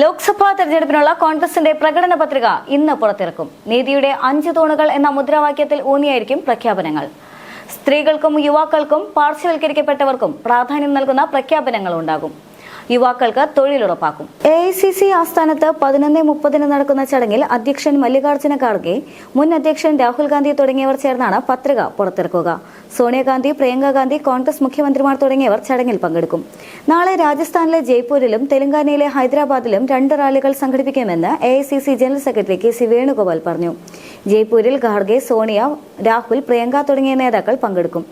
ലോക്സഭാ തെരഞ്ഞെടുപ്പിനുള്ള കോൺഗ്രസിന്റെ പ്രകടന പത്രിക ഇന്ന് പുറത്തിറക്കും. നീതിയുടെ അഞ്ച് തൂണുകൾ എന്ന മുദ്രാവാക്യത്തിൽ ഊന്നിയായിരിക്കും പ്രഖ്യാപനങ്ങൾ. സ്ത്രീകൾക്കും യുവാക്കൾക്കും പാർശ്വവൽക്കരിക്കപ്പെട്ടവർക്കും പ്രാധാന്യം നൽകുന്ന പ്രഖ്യാപനങ്ങൾ ഉണ്ടാകും. യുവാക്കൾക്ക് തൊഴിലുറപ്പാക്കും. എ ഐ സി സി ആസ്ഥാനത്ത് പതിനൊന്ന് മുപ്പതിന് നടക്കുന്ന ചടങ്ങിൽ അധ്യക്ഷൻ മല്ലികാർജുന ഖാർഗെ മുൻ അധ്യക്ഷൻ രാഹുൽ ഗാന്ധി തുടങ്ങിയവർ ചേർന്നാണ് പത്രിക പുറത്തിറക്കുക. സോണിയാഗാന്ധി പ്രിയങ്കാഗാന്ധി കോൺഗ്രസ് മുഖ്യമന്ത്രിമാർ തുടങ്ങിയവർ ചടങ്ങിൽ പങ്കെടുക്കും. നാളെ രാജസ്ഥാനിലെ ജയ്പൂരിലും തെലങ്കാനയിലെ ഹൈദരാബാദിലും രണ്ട് റാലികൾ സംഘടിപ്പിക്കുമെന്ന് A general secretary K C Venugopal പറഞ്ഞു. ജയ്പൂരിൽ ഖാർഗെ സോണിയ രാഹുൽ പ്രിയങ്ക തുടങ്ങിയ നേതാക്കൾ പങ്കെടുക്കും.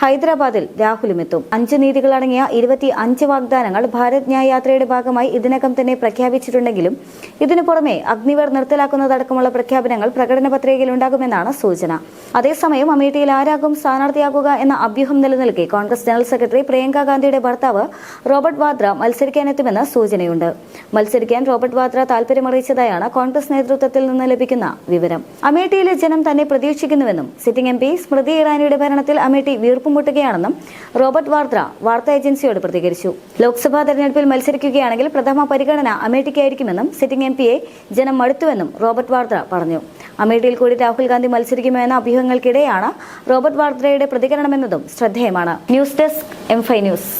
ഹൈദരാബാദിൽ രാഹുലും എത്തും. അഞ്ച് നീതികളടങ്ങിയ ഇരുപത്തി അഞ്ച് വാഗ്ദാനങ്ങൾ ഭാരത് ന്യായ യാത്രയുടെ ഭാഗമായി ഇതിനകം തന്നെ പ്രഖ്യാപിച്ചിട്ടുണ്ടെങ്കിലും ഇതിനു പുറമെ അഗ്നിവർ നിർത്തലാക്കുന്നതടക്കമുള്ള പ്രഖ്യാപനങ്ങൾ പ്രകടന പത്രികയിൽ ഉണ്ടാകുമെന്നാണ് സൂചന. അതേസമയം അമേഠിയിൽ ആരാകും സ്ഥാനാർത്ഥിയാകുക എന്ന അഭ്യൂഹം നിലനിൽക്കെ കോൺഗ്രസ് ജനറൽ സെക്രട്ടറി പ്രിയങ്ക ഗാന്ധിയുടെ ഭർത്താവ് റോബർട്ട് വാദ്ര മത്സരിക്കാനെത്തുമെന്ന് സൂചനയുണ്ട്. മത്സരിക്കാൻ റോബർട്ട് വാദ്ര താൽപര്യമറിയിച്ചതായാണ് കോൺഗ്രസ് നേതൃത്വത്തിൽ നിന്ന് ലഭിക്കുന്ന വിവരം. അമേഠിയിലെ ജനം തന്നെ പ്രതീക്ഷിക്കുന്നുവെന്നും സിറ്റിംഗ് എം പി സ്മൃതി ഇറാനിയുടെ ഭരണത്തിൽ അമേഠി വീർപ്പുമുട്ടുകയാണെന്നും റോബർട്ട് വാദ്ര വാർത്താ ഏജൻസിയോട് പ്രതികരിച്ചു. ലോക്സഭാ തെരഞ്ഞെടുപ്പിൽ മത്സരിക്കുകയാണെങ്കിൽ പ്രഥമ പരിഗണന അമേഠിക്കായിരിക്കുമെന്നും സിറ്റിംഗ് എം പിയെ ജനം മടുത്തുവെന്നും റോബർട്ട് വാദ്ര പറഞ്ഞു. അമേഠിയിൽ കൂടി രാഹുൽ ഗാന്ധി മത്സരിക്കുമോ എന്ന അഭ്യൂഹങ്ങൾക്കിടെയാണ് റോബർട്ട് വാദ്രയുടെ പ്രതികരണമെന്നതും ശ്രദ്ധേയമാണ്. ന്യൂസ് ഡെസ്ക് എം ഫൈ ന്യൂസ്.